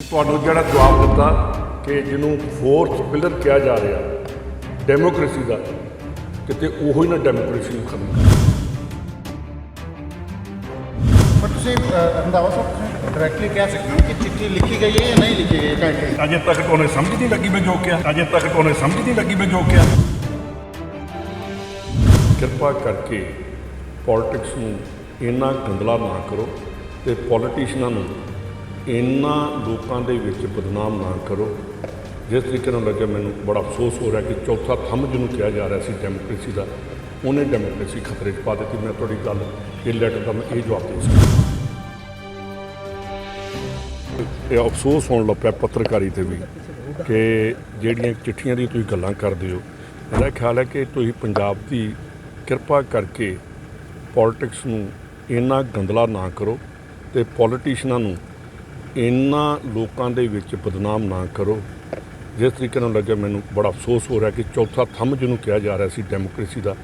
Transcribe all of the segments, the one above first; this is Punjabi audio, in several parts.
ਤੁਹਾਨੂੰ ਜਿਹੜਾ ਜਵਾਬ ਦਿੱਤਾ ਕਿ ਜਿਹਨੂੰ ਫੋਰਥ ਪਿਲਰ ਕਿਹਾ ਜਾ ਰਿਹਾ ਡੈਮੋਕ੍ਰੇਸੀ ਦਾ ਕਿਤੇ ਉਹੋ ਹੀ ਨਾ ਡੈਮੋਕ੍ਰੇਸੀ ਨੂੰ ਖਤਮ ਕਰ। ਪਰ ਤੁਸੀਂ ਅ, ਰੰਧਾਵਾ ਸਾਹਿਬ ਡਾਇਰੈਕਟਲੀ ਕਹਿ ਸਕਦੇ ਹੋ ਕਿ ਚਿੱਠੀ ਲਿਖੀ ਗਈ ਹੈ ਜਾਂ ਨਹੀਂ ਲਿਖੀ ਗਈ ਹੈ ਅਜੇ ਤੱਕ ਤਾਂ ਉਹਨੇ ਸਮਝ ਨਹੀਂ ਲੱਗੀ ਮੈਂ ਜੋ ਕਿਹਾ। ਅਜੇ ਤੱਕ ਤਾਂ ਉਹਨੇ ਸਮਝ ਨਹੀਂ ਲੱਗੀ ਮੈਂ ਜੋ ਕਿਹਾ। ਕਿਰਪਾ ਕਰਕੇ ਪੋਲਿਟਿਕਸ ਨੂੰ ਇੰਨਾ ਗੰਦਲਾ ਨਾ ਕਰੋ ਤੇ ਪੋਲੀਟੀਸ਼ੀਅਨਾਂ ਨੂੰ ਇੰਨਾ ਲੋਕਾਂ ਦੇ ਵਿੱਚ ਬਦਨਾਮ ਨਾ ਕਰੋ। ਜਿਸ ਤਰੀਕੇ ਨਾਲ ਲੱਗਿਆ ਮੈਨੂੰ ਬੜਾ ਅਫਸੋਸ ਹੋ ਰਿਹਾ ਕਿ ਚੌਥਾ ਥੰਮ ਜਿਹਨੂੰ ਕਿਹਾ ਜਾ ਰਿਹਾ ਸੀ ਡੈਮੋਕ੍ਰੇਸੀ ਦਾ, ਉਹਨੇ ਡੈਮੋਕ੍ਰੇਸੀ ਖਤਰੇ 'ਚ ਪਾ ਦਿੱਤੀ। ਮੈਂ ਤੁਹਾਡੀ ਗੱਲ ਇਹ ਲੈਟਰ ਦਾ ਮੈਂ ਇਹ ਜਵਾਬ ਦੇ ਸਕਦਾ। ਇਹ ਅਫਸੋਸ ਹੋਣ ਲੱਗ ਪਿਆ ਪੱਤਰਕਾਰੀ ਤੇ ਵੀ ਕਿ ਜਿਹੜੀਆਂ ਚਿੱਠੀਆਂ ਦੀ ਤੁਸੀਂ ਗੱਲਾਂ ਕਰਦੇ ਹੋ, ਮੇਰਾ ਖਿਆਲ ਹੈ ਕਿ ਤੁਸੀਂ ਪੰਜਾਬ ਦੀ ਕਿਰਪਾ ਕਰਕੇ ਪੋਲਿਟਿਕਸ ਨੂੰ ਇੰਨਾ ਗੰਦਲਾ ਨਾ ਕਰੋ ਤੇ ਪੋਲੀਟੀਸ਼ੀਅਨਾਂ ਨੂੰ ਇੰਨਾ ਲੋਕਾਂ ਦੇ ਵਿੱਚ ਬਦਨਾਮ ਨਾ ਕਰੋ। ਜਿਸ ਤਰੀਕੇ ਨਾਲ ਲੱਗਿਆ ਮੈਨੂੰ ਬੜਾ ਅਫਸੋਸ ਹੋ ਰਿਹਾ ਕਿ ਚੌਥਾ ਥੰਮ ਜਿਹਨੂੰ ਕਿਹਾ ਜਾ ਰਿਹਾ ਸੀ ਡੈਮੋਕ੍ਰੇਸੀ ਦਾ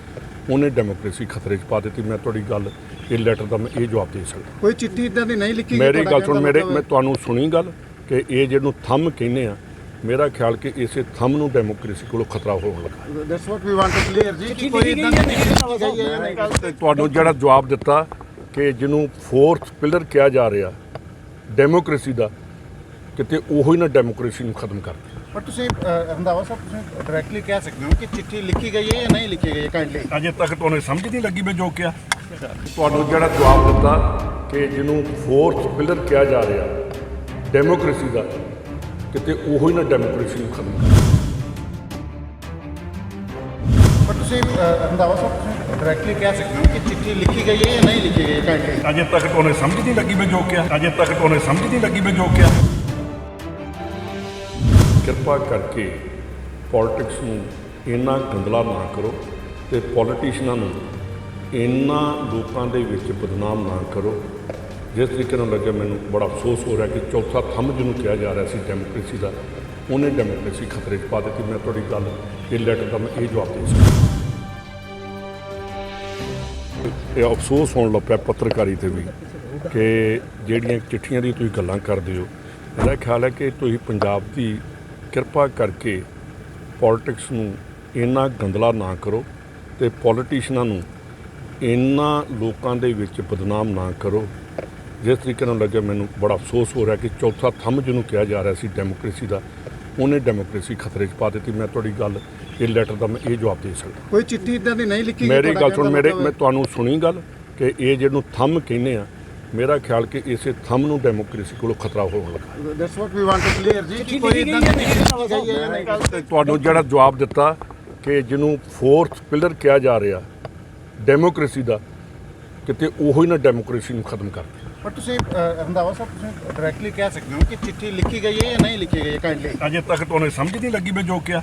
ਉਹਨੇ ਡੈਮੋਕ੍ਰੇਸੀ ਖਤਰੇ 'ਚ ਪਾ ਦਿੱਤੀ। ਮੈਂ ਤੁਹਾਡੀ ਗੱਲ ਇਹ ਲੈਟਰ ਦਾ ਮੈਂ ਇਹ ਜਵਾਬ ਦੇ ਸਕਦਾ। ਕੋਈ ਚਿੱਠੀ ਇਦਾਂ ਦੀ ਨਹੀਂ ਲਿਖੀ ਗਈ ਮੇਰੀ ਗੱਲ ਸੁਣ ਮੇਰੇ ਮੈਂ ਤੁਹਾਨੂੰ ਸੁਣੀ ਗੱਲ ਕਿ ਇਹ ਜਿਹਨੂੰ ਥੰਮ ਕਹਿੰਦੇ ਆ ਮੇਰਾ ਖਿਆਲ ਕਿ ਇਸੇ ਥੰਮ ਨੂੰ ਡੈਮੋਕ੍ਰੇਸੀ ਕੋਲੋਂ ਖਤਰਾ ਹੋਣ ਲੱਗਾ। That's what we want to clear ਜੀ ਕਿ ਕੋਈ ਇਦਾਂ ਦੀ ਨਹੀਂ। ਤੁਹਾਨੂੰ ਜਿਹੜਾ ਜਵਾਬ ਦਿੱਤਾ ਕਿ ਜਿਹਨੂੰ ਫੋਰਥ ਪਿਲਰ ਕਿਹਾ ਜਾ ਰਿਹਾ ਡੈਮੋਕ੍ਰੇਸੀ ਦਾ ਕਿਤੇ ਉਹੋ ਹੀ ਨਾ ਡੈਮੋਕ੍ਰੇਸੀ ਨੂੰ ਖਤਮ ਕਰ ਦੇ ਪਰ ਤੁਸੀਂ ਅ, ਰੰਧਾਵਾ ਸਾਹਿਬ ਤੁਸੀਂ ਡਾਇਰੈਕਟਲੀ ਕਹਿ ਸਕਦੇ ਹੋ ਕਿ ਚਿੱਠੀ ਲਿਖੀ ਗਈ ਹੈ ਜਾਂ ਨਹੀਂ ਲਿਖੀ ਗਈ ਹੈ ਕਾਇੰਡਲੀ ਅਜੇ ਤੱਕ ਤਾਂ ਉਹਨੇ ਸਮਝ ਨਹੀਂ ਲੱਗੀ ਮੈਂ ਜੋ ਕਿਹਾ। ਤੁਹਾਨੂੰ ਜਿਹੜਾ ਜਵਾਬ ਦਿੱਤਾ ਕਿ ਜਿਹਨੂੰ ਫੋਰਥ ਪਿਲਰ ਕਿਹਾ ਜਾ ਰਿਹਾ ਡੈਮੋਕ੍ਰੇਸੀ ਦਾ ਕਿਤੇ ਉਹੋ ਹੀ ਨਾ ਡੈਮੋਕ੍ਰੇਸੀ ਨੂੰ ਖਤਮ ਕਰ ਤੁਸੀਂ ਸਾਹਿਬ ਡਾਇਰੈਕਟਲੀ ਕਹਿ ਸਕਦੇ ਹੋ ਕਿ ਚਿੱਠੀ ਲਿਖੀ ਗਈ ਹੈ ਜਾਂ ਨਹੀਂ ਲਿਖੀ ਗਈ ਹੈ ਕਾਇੰਡਲੀ ਅਜੇ ਤੱਕ ਤਾਂ ਉਹਨੇ ਸਮਝ ਨਹੀਂ ਲੱਗੀ ਮੈਂ ਜੋ ਕਿਹਾ। ਅਜੇ ਤੱਕ ਉਹਨੇ ਸਮਝ ਨਹੀਂ ਲੱਗੀ ਮੈਂ ਜੋ ਕਿਹਾ। ਕਿਰਪਾ ਕਰਕੇ ਪੋਲਿਟਿਕਸ ਨੂੰ ਇੰਨਾ ਗੰਦਲਾ ਨਾ ਕਰੋ ਤੇ ਪੋਲੀਟੀਸ਼ੀਅਨਾਂ ਨੂੰ ਇੰਨਾ ਲੋਕਾਂ ਦੇ ਵਿੱਚ ਬਦਨਾਮ ਨਾ ਕਰੋ। ਜਿਸ ਤਰੀਕੇ ਨਾਲ ਲੱਗਿਆ ਮੈਨੂੰ ਬੜਾ ਅਫਸੋਸ ਹੋ ਰਿਹਾ ਕਿ ਚੌਥਾ ਥੰਮ ਜਿਹਨੂੰ ਕਿਹਾ ਜਾ ਰਿਹਾ ਸੀ ਡੈਮੋਕ੍ਰੇਸੀ ਦਾ ਉਹਨੇ ਡੈਮੋਕ੍ਰੇਸੀ ਖਤਰੇ 'ਚ ਪਾ ਦਿੱਤੀ। ਮੈਂ ਤੁਹਾਡੀ ਗੱਲ ਇਹ ਲੈਟਰ ਦਾ ਮੈਂ ਇਹ ਜਵਾਬ ਦੇ ਸਕਦਾ। ਇਹ ਅਫਸੋਸ ਹੋਣ ਲੱਗ ਪਿਆ ਪੱਤਰਕਾਰੀ ਤੇ ਵੀ ਕਿ ਜਿਹੜੀਆਂ ਚਿੱਠੀਆਂ ਦੀ ਤੁਸੀਂ ਗੱਲਾਂ ਕਰਦੇ ਹੋ, ਮੇਰਾ ਖਿਆਲ ਹੈ ਕਿ ਤੁਸੀਂ ਪੰਜਾਬ ਦੀ ਕਿਰਪਾ ਕਰਕੇ ਪੋਲਿਟਿਕਸ ਨੂੰ ਇੰਨਾ ਗੰਦਲਾ ਨਾ ਕਰੋ ਤੇ ਪੋਲੀਟੀਸ਼ੀਅਨਾਂ ਨੂੰ ਇੰਨਾ ਲੋਕਾਂ ਦੇ ਵਿੱਚ ਬਦਨਾਮ ਨਾ ਕਰੋ। ਜਿਸ ਤਰੀਕੇ ਨਾਲ ਲੱਗਿਆ ਮੈਨੂੰ ਬੜਾ ਅਫਸੋਸ ਹੋ ਰਿਹਾ ਕਿ ਚੌਥਾ ਥੰਮ ਜਿਹਨੂੰ ਕਿਹਾ ਜਾ ਰਿਹਾ ਸੀ ਡੈਮੋਕ੍ਰੇਸੀ ਦਾ ਉਹਨੇ ਡੈਮੋਕ੍ਰੇਸੀ ਖਤਰੇ 'ਚ ਪਾ ਦਿੱਤੀ। ਮੈਂ ਤੁਹਾਡੀ ਗੱਲ ਇਹ ਲੈਟਰ ਦਾ ਮੈਂ ਇਹ ਜਵਾਬ ਦੇ ਸਕਦਾ। ਕੋਈ ਚਿੱਠੀ ਇਦਾਂ ਦੀ ਨਹੀਂ ਲਿਖੀ ਗਈ ਮੇਰੀ ਗੱਲ ਸੁਣ ਮੇਰੇ ਮੈਂ ਤੁਹਾਨੂੰ ਸੁਣੀ ਗੱਲ ਕਿ ਇਹ ਜਿਹਨੂੰ ਥੰਮ ਕਹਿੰਦੇ ਆ ਮੇਰਾ ਖਿਆਲ ਕਿ ਇਸੇ ਥੰਮ ਨੂੰ ਡੈਮੋਕ੍ਰੇਸੀ ਕੋਲੋਂ ਖਤਰਾ ਹੋਣ ਲੱਗਾ। That's what we want to clear ਜੀ ਕਿ ਕੋਈ ਇਦਾਂ ਦੀ ਨਹੀਂ ਤੁਹਾਨੂੰ ਜਿਹੜਾ ਜਵਾਬ ਦਿੱਤਾ ਕਿ ਜਿਹਨੂੰ ਫੋਰਥ ਪਿਲਰ ਕਿਹਾ ਜਾ ਰਿਹਾ ਡੈਮੋਕ੍ਰੇਸੀ ਦਾ ਕਿਤੇ ਉਹੋ ਹੀ ਨਾ ਡੈਮੋਕ੍ਰੇਸੀ ਨੂੰ ਖਤਮ ਕਰ ਦੇ। ਪਰ ਤੁਸੀਂ ਅ, ਰੰਧਾਵਾ ਸਾਹਿਬ ਤੁਸੀਂ ਡਾਇਰੈਕਟਲੀ ਕਹਿ ਸਕਦੇ ਹੋ ਕਿ ਚਿੱਠੀ ਲਿਖੀ ਗਈ ਹੈ ਜਾਂ ਨਹੀਂ ਲਿਖੀ ਗਈ ਹੈ ਕਾਇੰਡਲੀ ਅਜੇ ਤੱਕ ਤੁਹਾਨੂੰ ਸਮਝ ਨਹੀਂ ਲੱਗੀ ਮੈਂ ਜੋ ਕਿਹਾ।